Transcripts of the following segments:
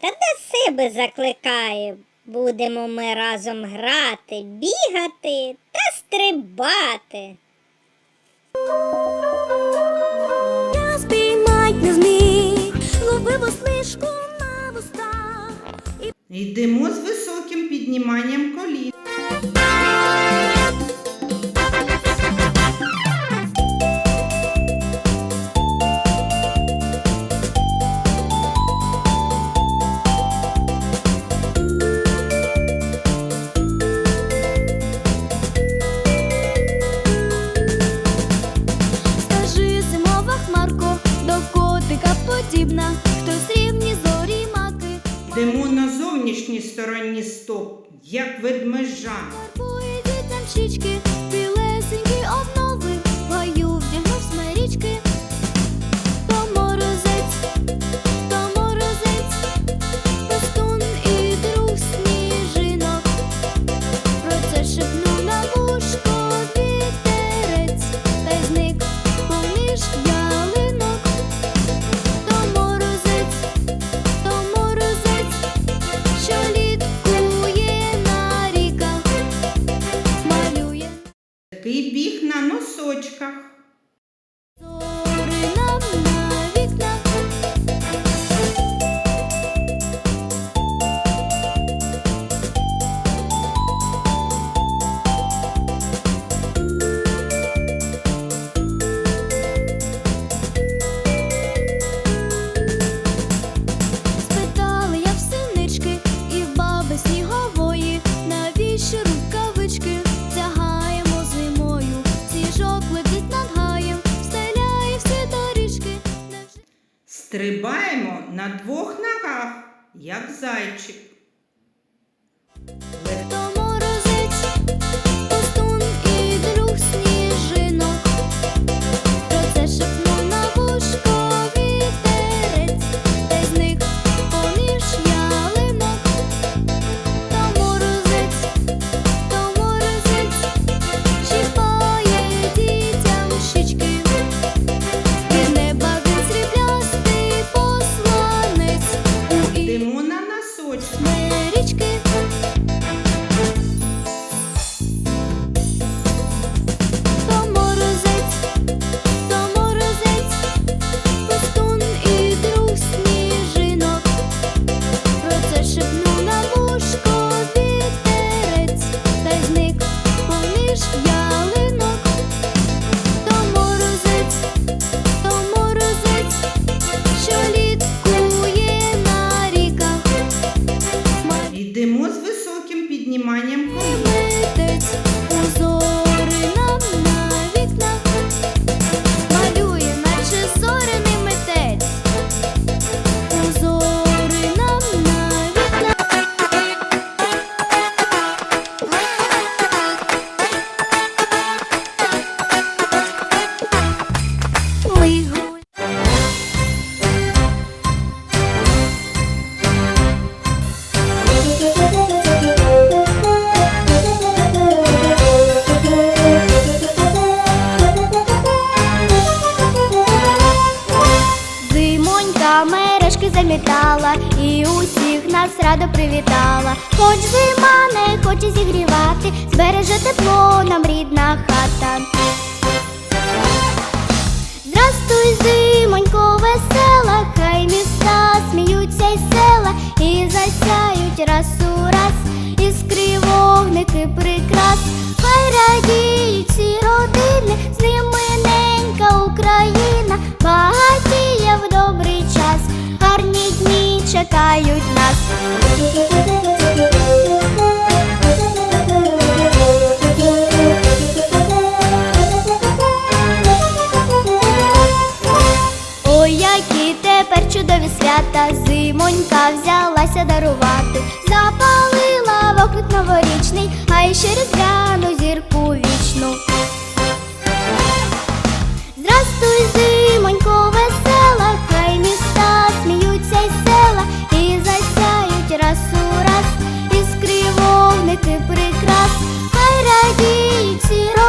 та до себе закликає. Будемо ми разом грати, бігати та стрибати. Йдемо з високим підніманням Йдемо на зовнішній стороні стоп, як ведмежа. Мої там білесенькі одно. як зайчик. обійманням колін. гуляла і усіх нас радо привітала. Хоч зима не хоче зігрівати, збереже тепло нам рідна хата. Здрастуй, зимонько, весела, хай міста. Ой, які тепер чудові свята, зимонька взялася дарувати, запалила вогник новорічний, а й ще розгляну зірку вічну. Здрастуй, зимонько, весела. ти прикрас, хай радіють сіро.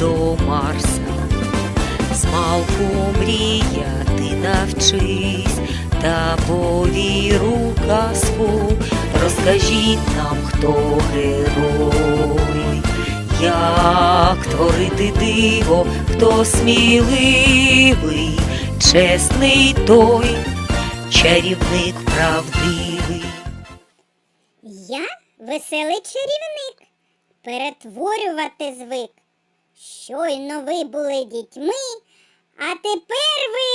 До Марса, змалку мріяти навчись, та повіру казку, розкажіть нам, хто герой, як творити диво, хто сміливий, чесний той, чарівник правдивий. Я веселий чарівник, перетворювати звик. Щойно ви були дітьми, а тепер ви.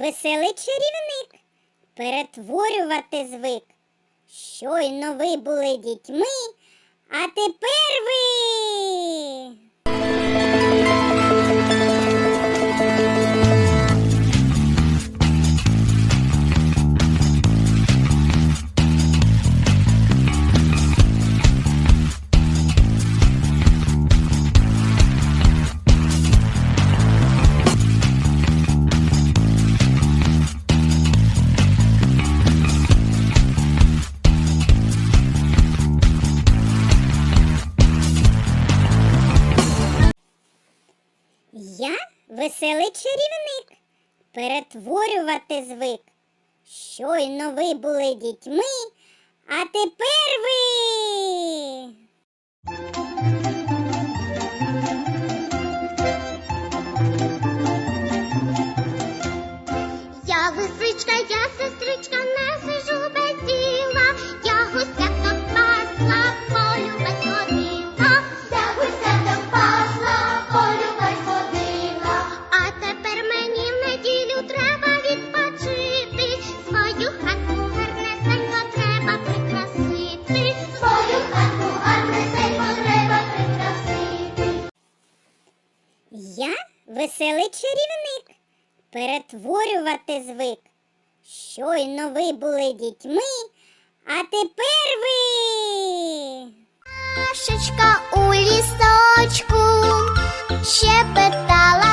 Веселий чарівник, перетворювати звик. Щойно ви були дітьми, а тепер ви. Веселий чарівник, перетворювати звик. Щойно ви були дітьми, а тепер ви. Веселий чарівник, перетворювати звик. Щойно ви були дітьми, а тепер ви. Пташечка у лісочку щебетала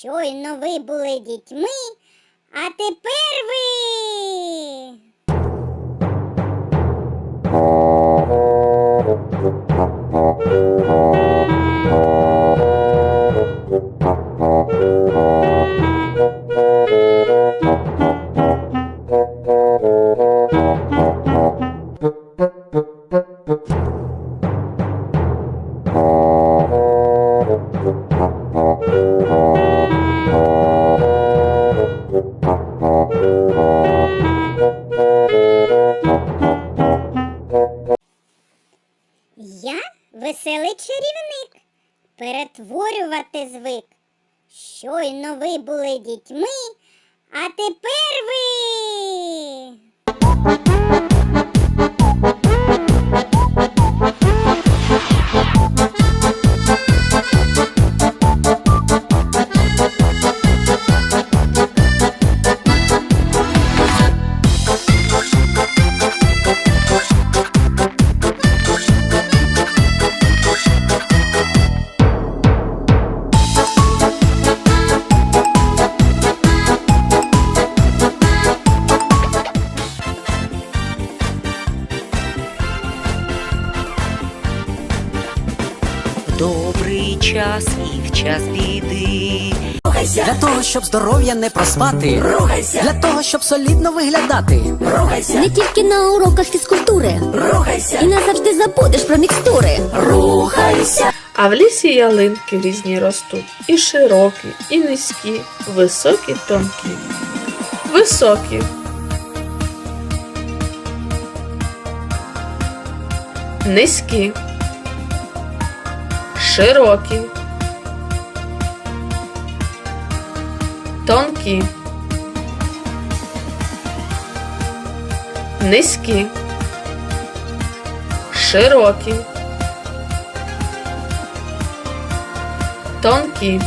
Щойно ви були дітьми, а тепер ви. Перетворювати звик. Щойно ви були дітьми, а тепер ви. Добрий час і в час біди. Для того, щоб здоров'я не проспати. Рухайся. Для того, щоб солідно виглядати. Рухайся. Не тільки на уроках фізкультури. Рухайся. І назавжди забудеш про мікстури. Рухайся. А в лісі ялинки різні ростуть, і широкі, і низькі, високі, тонкі. Високі. Низькі. Широкі. Тонкі. Низькі. Широкі. тонкі,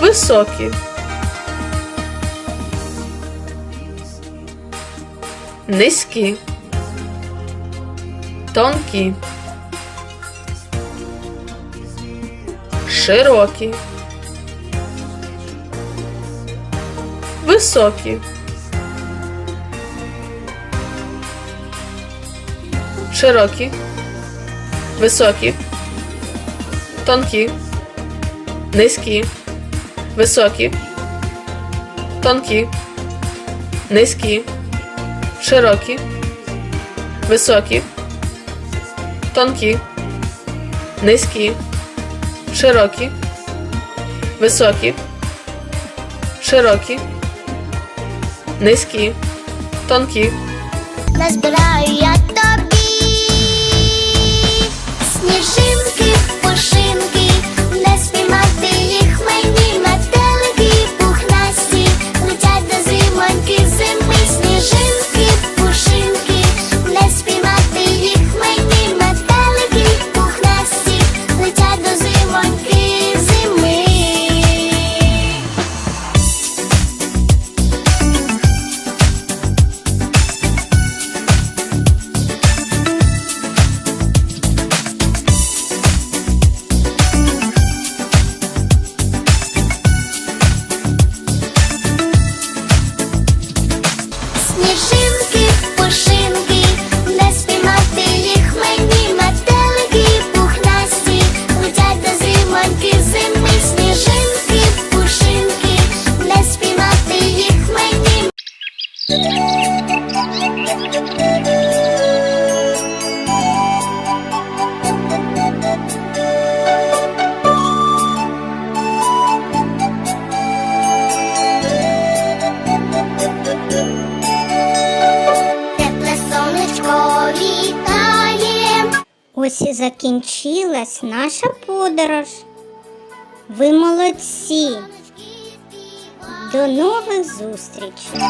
високі, низькі, тонкі, широкі, високі. Широкі, високі, тонкі, низькі, високі, тонкі, низькі, широкі, високі, тонкі, низькі, широкі, високі, широкі, низькі, тонкі. Назбираю я тобі сніжинки, закінчилась наша подорож. Ви молодці. До нових зустрічей!